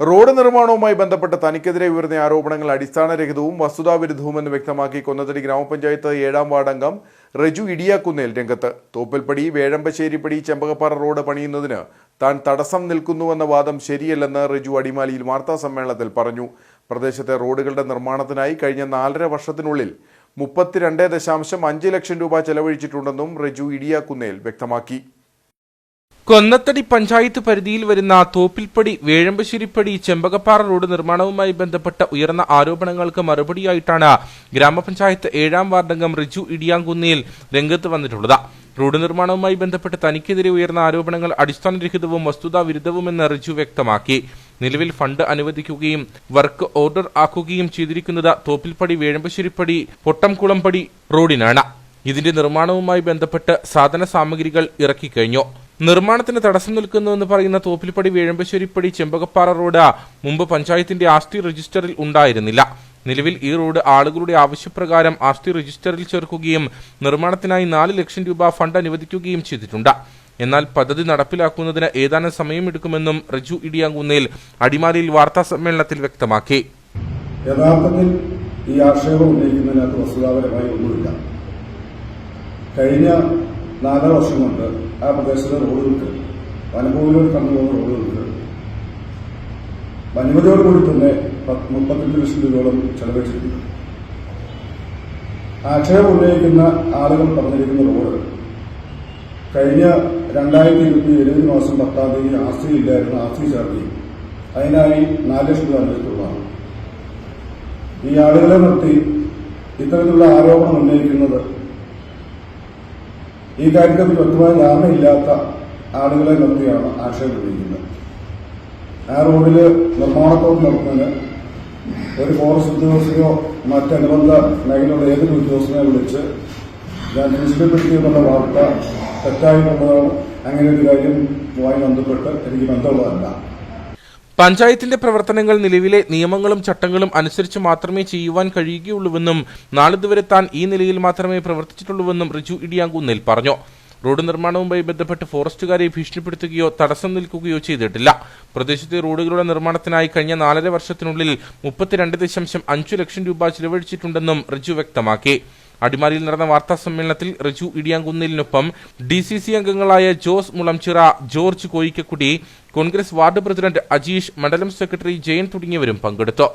Road നിർമ്മാണവുമായി ബന്ധപ്പെട്ട് തനിക്കെതിരെ ഉയർന്ന ആരോപണങ്ങൾ അടിസ്ഥാനരഹിതവും വസ്തുതാവിരുദ്ധവുമെന്ന് വ്യക്തമാക്കി കൊന്നത്തടി ഗ്രാമപഞ്ചായത്ത് ഏഴാം വാർഡംഗം റജു ഇടിയാക്കുന്നേൽ രംഗത്ത്. തോപ്പൽപ്പടി വേഴമ്പശ്ശേരിപ്പടി ചെമ്പകപ്പാറ റോഡ് പണിയുന്നതിന് താൻ തടസ്സം നിൽക്കുന്നുവെന്ന വാദം ശരിയല്ലെന്ന് റജു അടിമാലിയിൽ വാർത്താ സമ്മേളനത്തിൽ പറഞ്ഞു. പ്രദേശത്തെ റോഡുകളുടെ നിർമ്മാണത്തിനായി കഴിഞ്ഞ നാലര വർഷത്തിനുള്ളിൽ മുപ്പത്തിരണ്ട് ദശാംശം അഞ്ച് ലക്ഷം രൂപ ചെലവഴിച്ചിട്ടുണ്ടെന്നും റജു ഇടിയാക്കുന്നേൽ വ്യക്തമാക്കി. കൊന്നത്തടി പഞ്ചായത്ത് പരിധിയിൽ വരുന്ന തോപ്പിൽപ്പടി വേഴമ്പശ്ശേരിപ്പടി ചെമ്പകപ്പാറ റോഡ് നിർമ്മാണവുമായി ബന്ധപ്പെട്ട ഉയർന്ന ആരോപണങ്ങൾക്ക് മറുപടിയായിട്ടാണ് ഗ്രാമപഞ്ചായത്ത് ഏഴാം വാർഡംഗം റിജു ഇടിയാങ്കുന്നിയിൽ രംഗത്ത് വന്നിട്ടുള്ളത്. റോഡ് നിർമ്മാണവുമായി ബന്ധപ്പെട്ട് തനിക്കെതിരെ ഉയർന്ന ആരോപണങ്ങൾ അടിസ്ഥാനരഹിതവും വസ്തുതാവിരുദ്ധവുമെന്ന് റിജു വ്യക്തമാക്കി. നിലവിൽ ഫണ്ട് അനുവദിക്കുകയും വർക്ക് ഓർഡർ ആക്കുകയും ചെയ്തിരിക്കുന്നത് തോപ്പിൽപ്പടി വേഴമ്പശ്ശേരിപ്പടി പൊട്ടംകുളംപടി റോഡിനാണ്. ഇതിന്റെ നിർമ്മാണവുമായി ബന്ധപ്പെട്ട് സാധന സാമഗ്രികൾ ഇറക്കിക്കഴിഞ്ഞു. നിർമ്മാണത്തിന് തടസ്സം നിൽക്കുന്നുവെന്ന് പറയുന്ന തോപ്പിൽപ്പടി വേഴമ്പശ്ശേരിപ്പടി ചെമ്പകപ്പാറ റോഡ് മുമ്പ് പഞ്ചായത്തിന്റെ ആസ്തി രജിസ്റ്ററിൽ ഉണ്ടായിരുന്നില്ല. നിലവിൽ ഈ റോഡ് ആളുകളുടെ ആവശ്യപ്രകാരം ആസ്തി രജിസ്റ്ററിൽ ചേർക്കുകയും നിർമ്മാണത്തിനായി നാല് ലക്ഷം രൂപ ഫണ്ട് അനുവദിക്കുകയും ചെയ്തിട്ടുണ്ട്. എന്നാൽ പദ്ധതി നടപ്പിലാക്കുന്നതിന് ഏതാനും സമയമെടുക്കുമെന്നും റിജു ഇടിയാങ്കുന്നേൽ അടിമാലിയിൽ വാർത്താ സമ്മേളനത്തിൽ വ്യക്തമാക്കി. യഥാർത്ഥത്തിൽ ഈ ആക്ഷേപം ഉന്നയിക്കുന്നതിനകത്ത് വസ്തുതാപരമായി ഒന്നുമില്ല. കഴിഞ്ഞ നാലര വർഷം കൊണ്ട് ആ പ്രദേശത്തെ റോഡുകൾക്ക് വനഭൂമിയോട് കടന്നു പോകുന്ന റോഡുകൾക്ക് അനുമതിയോടുകൂടി തന്നെ പത്ത് മുപ്പത്തിരണ്ട് ലക്ഷം രൂപയോളം ചെലവഴിച്ചിട്ടുണ്ട്. ആക്ഷേപം ഉന്നയിക്കുന്ന ആളുകൾ പറഞ്ഞിരിക്കുന്ന റോഡ് കഴിഞ്ഞ രണ്ടായിരത്തി ഇരുപത്തി ഏഴ് മാസം പത്താം തീയതി ആസ്തി ഇല്ലായിരുന്നു ആസ്തി ചാർജ് അതിനായി നാല് ലക്ഷം രൂപ അനുവദിച്ചിട്ടുള്ളതാണ്. ഈ ആളുകളെ നിർത്തി ഇത്തരത്തിലുള്ള ആരോപണം ഉന്നയിക്കുന്നത് ഈ കാര്യത്തിൽ വ്യക്തമായ ധാരണയില്ലാത്ത ആളുകളെ നിർത്തിയാണ് ആക്ഷേപിക്കുന്നത് ആ റോഡിൽ നിർമ്മാണത്തോട് നടത്തുന്നതിന് ഒരു ഫോറസ്റ്റ് ഉദ്യോഗസ്ഥയോ മറ്റനുബന്ധ മേഖലയുടെ ഏതൊരു ഉദ്യോഗസ്ഥനെ വിളിച്ച് ഞാൻ ഭീഷണിപ്പെടുത്തിയെന്നുള്ള വാർത്ത തെറ്റായിട്ടുള്ളതാണ് അങ്ങനെ ഒരു കാര്യം വായി ബന്ധപ്പെട്ട് എനിക്ക് ബന്ധമുള്ളതല്ല. പഞ്ചായത്തിന്റെ പ്രവർത്തനങ്ങൾ നിലവിലെ നിയമങ്ങളും ചട്ടങ്ങളും അനുസരിച്ച് മാത്രമേ ചെയ്യുവാൻ കഴിയുകയുള്ളൂവെന്നും നാളിതുവരെ താൻ ഈ നിലയിൽ മാത്രമേ പ്രവർത്തിച്ചിട്ടുള്ളൂവെന്നും റിജു ഇടിയാങ്കുന്നിൽ പറഞ്ഞു. റോഡ് നിർമ്മാണവുമായി ബന്ധപ്പെട്ട് ഫോറസ്റ്റുകാരെ ഭീഷണിപ്പെടുത്തുകയോ തടസ്സം നിൽക്കുകയോ ചെയ്തിട്ടില്ല. പ്രദേശത്തെ റോഡുകളുടെ നിർമ്മാണത്തിനായി കഴിഞ്ഞ നാലര വർഷത്തിനുള്ളിൽ മുപ്പത്തിരണ്ട് ദശാംശം അഞ്ചു ലക്ഷം രൂപ ചിലവഴിച്ചിട്ടുണ്ടെന്നും റിജു വ്യക്തമാക്കി. അടിമാലിയിൽ നടന്ന വാർത്താ സമ്മേളനത്തിൽ റിജു ഇടിയാങ്കുന്നിലിനൊപ്പം ഡി സി സി അംഗങ്ങളായ Jose Mulamchira George Koikkakudi Congress ward president Ajeesh മണ്ഡലം സെക്രട്ടറി ജയൻ തുടങ്ങിയവരും പങ്കെടുത്തു.